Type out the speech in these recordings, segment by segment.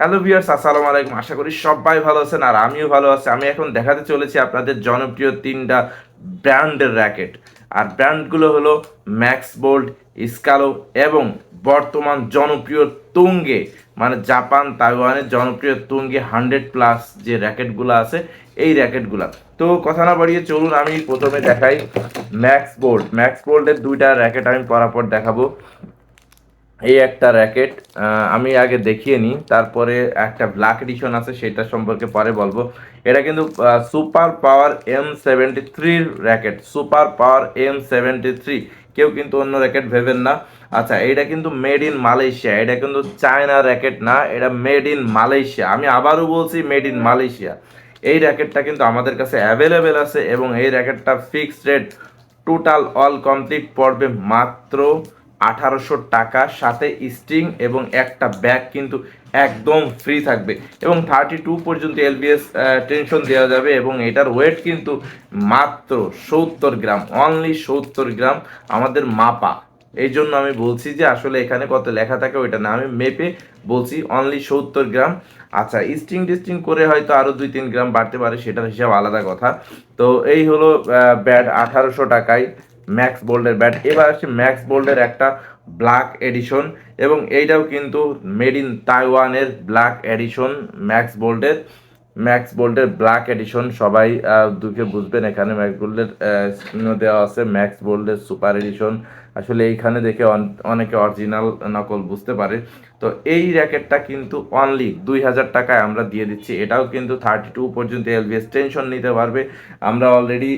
Hello viewers আসসালামু আলাইকুম। আশা করি সবাই ভালো আছেন আর আমিও ভালো আছি। আমি এখন দেখাতে চলেছি আপনাদের জনপ্রিয় তিনটা ব্র্যান্ডের র্যাকেট। আর ব্র্যান্ডগুলো হলো ম্যাক্স বোল্ড স্কালো এবং বর্তমান জনপ্রিয় তুঙ্গে মানে জাপান, তাইওয়ানের জনপ্রিয় তুঙ্গে হান্ড্রেড প্লাস যে র্যাকেটগুলো আছে, এই র্যাকেটগুলো। তো কথা না বাড়িয়ে চলুন, আমি প্রথমে দেখাই ম্যাক্স বোল্ড ম্যাক্স বোল্ডের দুইটা র্যাকেট আমি পরাপর দেখাবো। এই একটা র্যাকেট আমি আগে দেখিয়ে নিই। তারপরে একটা ব্ল্যাক এডিশন আছে, সেটা সম্পর্কে পরে বলব। এটা কিন্তু সুপার পাওয়ার এম সেভেন্টি থ্রির racket super power M seventy three কেউ কিন্তু অন্য র্যাকেট ভেবেন না। আচ্ছা এটা কিন্তু মেড ইন মালয়েশিয়া এটা কিন্তু চায়না র্যাকেট না, এটা মেড ইন মালয়েশিয়া আমি আবারও বলছি মেড ইন মালয়েশিয়া এই র্যাকেটটা কিন্তু আমাদের কাছে অ্যাভেলেবেল আছে এবং এই র্যাকেটটা fixed rate total all complete পড়বে মাত্র আঠারোশো টাকা, সাথে স্ট্রিং এবং একটা ব্যাগ কিন্তু একদম ফ্রি থাকবে। এবং থার্টি টু পর্যন্ত এলবিএস টেনশন দেওয়া যাবে এবং এটার ওয়েট কিন্তু মাত্র সত্তর গ্রাম অনলি সত্তর গ্রাম আমাদের মাপা। এই জন্য আমি বলছি যে আসলে এখানে কত লেখা থাকে ওইটা না, আমি মেপে বলছি অনলি সত্তর গ্রাম। আচ্ছা স্টিং টিস্টিং করে হয়তো আরও দুই তিন গ্রাম বাড়তে পারে, সেটার হিসাব আলাদা কথা। তো এই হলো ব্যাড আঠারোশো টাকায়। ম্যাক্স বোল্ডের ব্যাট এবার আসছে ম্যাক্স বোল্ডের একটা ব্ল্যাক এডিশন এবং এইটাও কিন্তু মেড ইন তাইওয়ানের ব্ল্যাক এডিশন ম্যাক্স বোল্ডের ম্যাক্স বোল্ডের ব্ল্যাক এডিশন সবাই দুঃখে বুঝবেন, এখানে ম্যাক্স বোল্ডের দেওয়া আছে। ম্যাক্স বোল্ডের সুপার এডিশন আসলে এইখানে দেখে অনেকে অরিজিনাল নকল বুঝতে পারে। তো এই র্যাকেটটা কিন্তু অনলি দুই হাজার টাকায় আমরা দিয়ে দিচ্ছি। এটাও কিন্তু থার্টি টু পর্যন্ত এলবিএস টেনশন নিতে পারবে। আমরা অলরেডি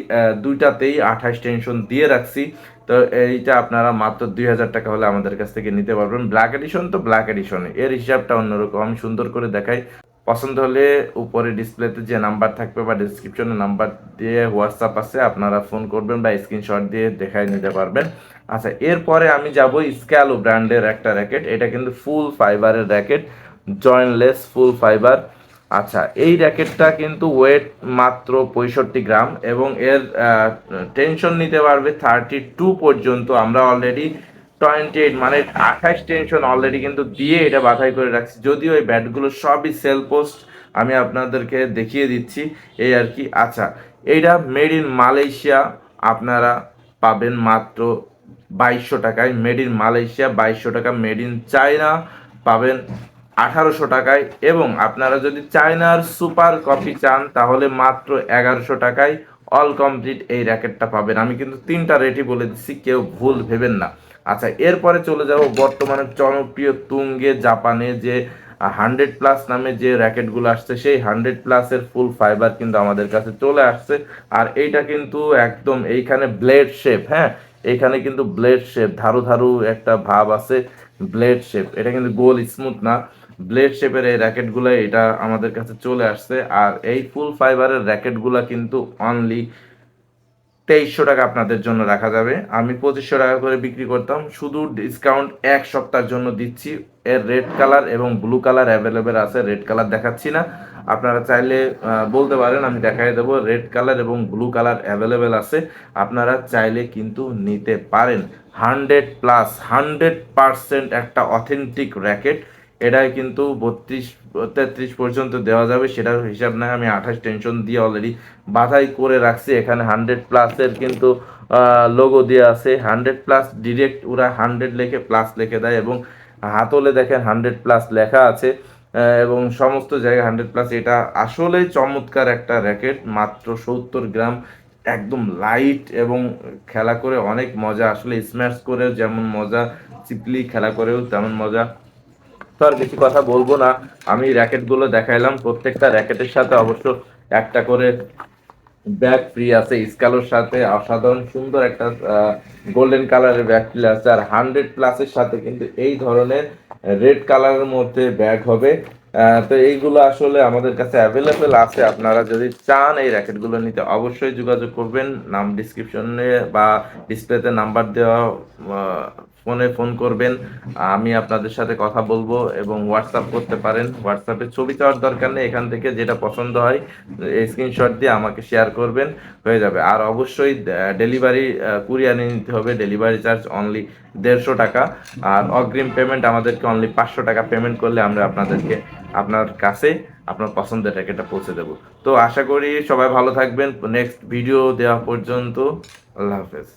দুইটাতেই আঠাশ টেনশন দিয়ে রাখছি। তো এইটা আপনারা মাত্র দুই হাজার টাকা হলে আমাদের কাছ থেকে নিতে পারবেন। ব্ল্যাক এডিশন তো ব্ল্যাক এডিশন এর হিসাবটা অন্যরকম। আমি সুন্দর করে দেখাই। পছন্দ হলে উপরে ডিসপ্লেতে যে নাম্বার থাকবে বা ডিসক্রিপশনে নাম্বার দিয়ে হোয়াটসঅ্যাপ আছে, আপনারা ফোন করবেন বা স্ক্রিনশট দিয়ে দেখাই নিতে পারবেন। আচ্ছা এরপরে আমি যাব স্ক্যালো ব্র্যান্ডের একটা র্যাকেট এটা কিন্তু ফুল ফাইবারের র্যাকেট জয়েন্টলেস ফুল ফাইবার আচ্ছা এই র্যাকেটটা কিন্তু ওয়েট মাত্র পঁয়ষট্টি গ্রাম এবং এর টেনশন নিতে পারবে থার্টি টু পর্যন্ত। আমরা অলরেডি টোয়েন্টি এইট মানে আঠাশ টেনশন অলরেডি কিন্তু দিয়ে এটা বাছাই করে রাখছি। যদিও এই ব্যাটগুলো সবই সেল পোস্ট আমি আপনাদেরকে দেখিয়ে দিচ্ছি। এই আর কি আচ্ছা এইটা মেড ইন মালয়েশিয়া, আপনারা পাবেন মাত্র বাইশশো টাকায়। মেড ইন মালয়েশিয়া, বাইশশো টাকা। মেড ইন চায়না, পাবেন আঠারোশো টাকায়। এবং আপনারা যদি চায়নার সুপার কপি চান, তাহলে মাত্র এগারোশো টাকায় অল কমপ্লিট এই র্যাকেটটা পাবেন। আমি কিন্তু তিনটা রেটই বলে দিচ্ছি, কেউ ভুল ভেবেন না। আচ্ছা এরপরে চলে যাব বর্তমানে জনপ্রিয় তুঙ্গে জাপানে যে হান্ড্রেড প্লাস নামে যে র্যাকেটগুলো আসছে, সেই হান্ড্রেড প্লাসের ফুল ফাইবার কিন্তু আমাদের কাছে চলে আসছে। আর এইটা কিন্তু একদম এইখানে ব্লেড শেপ হ্যাঁ? এইখানে কিন্তু ব্লেড শেপ, ধারু ধারু একটা ভাব আছে, ব্লেড শেপ। এটা কিন্তু গোল স্মুথ না। ব্লেড শেপের এই র্যাকেটগুলো এটা আমাদের কাছে চলে আসছে। আর এই ফুল ফাইবারের র্যাকেটগুলো কিন্তু অনলি তেইশশো টাকা আপনাদের জন্য রাখা যাবে। আমি পঁচিশশো টাকা করে বিক্রি করতাম। শুধু ডিসকাউন্ট এক সপ্তাহের জন্য দিচ্ছি। এর রেড কালার এবং ব্লু কালার অ্যাভেলেবেল আছে। রেড কালার দেখাচ্ছি না। আপনারা চাইলে বলতে পারেন, আমি দেখাই দেবো। রেড কালার এবং ব্লু কালার অ্যাভেলেবেল আছে। আপনারা চাইলে কিন্তু নিতে পারেন। হান্ড্রেড প্লাস হান্ড্রেড পারসেন্ট একটা অথেন্টিক র্যাকেট এটাই কিন্তু বত্রিশ, তেত্রিশ পর্যন্ত দেওয়া যাবে, সেটার হিসাব নয় আমি আঠাশ টেনশন দিয়ে অলরেডি বাধাই করে রাখছি। এখানে হান্ড্রেড প্লাসের কিন্তু লোগো দিয়ে আছে। হান্ড্রেড প্লাস ডিরেক্ট ওরা হান্ড্রেড লেখে প্লাস লিখে দেয় এবং হাতলে দেখেন হান্ড্রেড প্লাস লেখা আছে। এবং সমস্ত জায়গায় হান্ড্রেড প্লাস এটা আসলে চমৎকার একটা র্যাকেট মাত্র সত্তর গ্রাম, একদম লাইট এবং খেলা করে অনেক মজা, আসলে স্ম্যাশ করেও যেমন মজা, চিপলি খেলা করেও তেমন মজা। তো আর বেশি কথা বলব না। আমি র্যাকেটগুলো দেখাইলাম। প্রত্যেকটা র্যাকেটের সাথে অবশ্য একটা করে ব্যাগ ফ্রি আছে। স্কালোর সাথে অসাধারণ সুন্দর একটা গোল্ডেন কালারের ব্যাগ ফ্রি আছে আর হান্ড্রেড প্লাসের সাথে কিন্তু এই ধরনের রেড কালারের মধ্যে ব্যাগ হবে। তো এইগুলো আসলে আমাদের কাছে অ্যাভেলেবেল আছে। আপনারা যদি চান এই র্যাকেটগুলো নিতে, অবশ্যই যোগাযোগ করবেন। নাম ডিসক্রিপশনে বা ডিসপ্লেতে নাম্বার দেওয়া ফোনে ফোন করবেন, আমি আপনাদের সাথে কথা বলব এবং হোয়াটসঅ্যাপ করতে পারেন। হোয়াটসঅ্যাপে ছবি চাওয়ার দরকার নেই, এখান থেকে যেটা পছন্দ হয় স্ক্রিনশট দিয়ে আমাকে শেয়ার করবেন, হয়ে যাবে। আর অবশ্যই ডেলিভারি কুরিয়ারে নিতে হবে ডেলিভারি চার্জ অনলি দেড়শো টাকা। আর অগ্রিম পেমেন্ট আমাদেরকে অনলি পাঁচশো টাকা পেমেন্ট করলে আমরা আপনাদেরকে আপনার কাছে, আপনার পছন্দের র্যাকেটটা পৌঁছে দেবো। তো আশা করি সবাই ভালো থাকবেন। নেক্সট ভিডিও দেওয়া পর্যন্ত, আল্লাহ হাফেজ।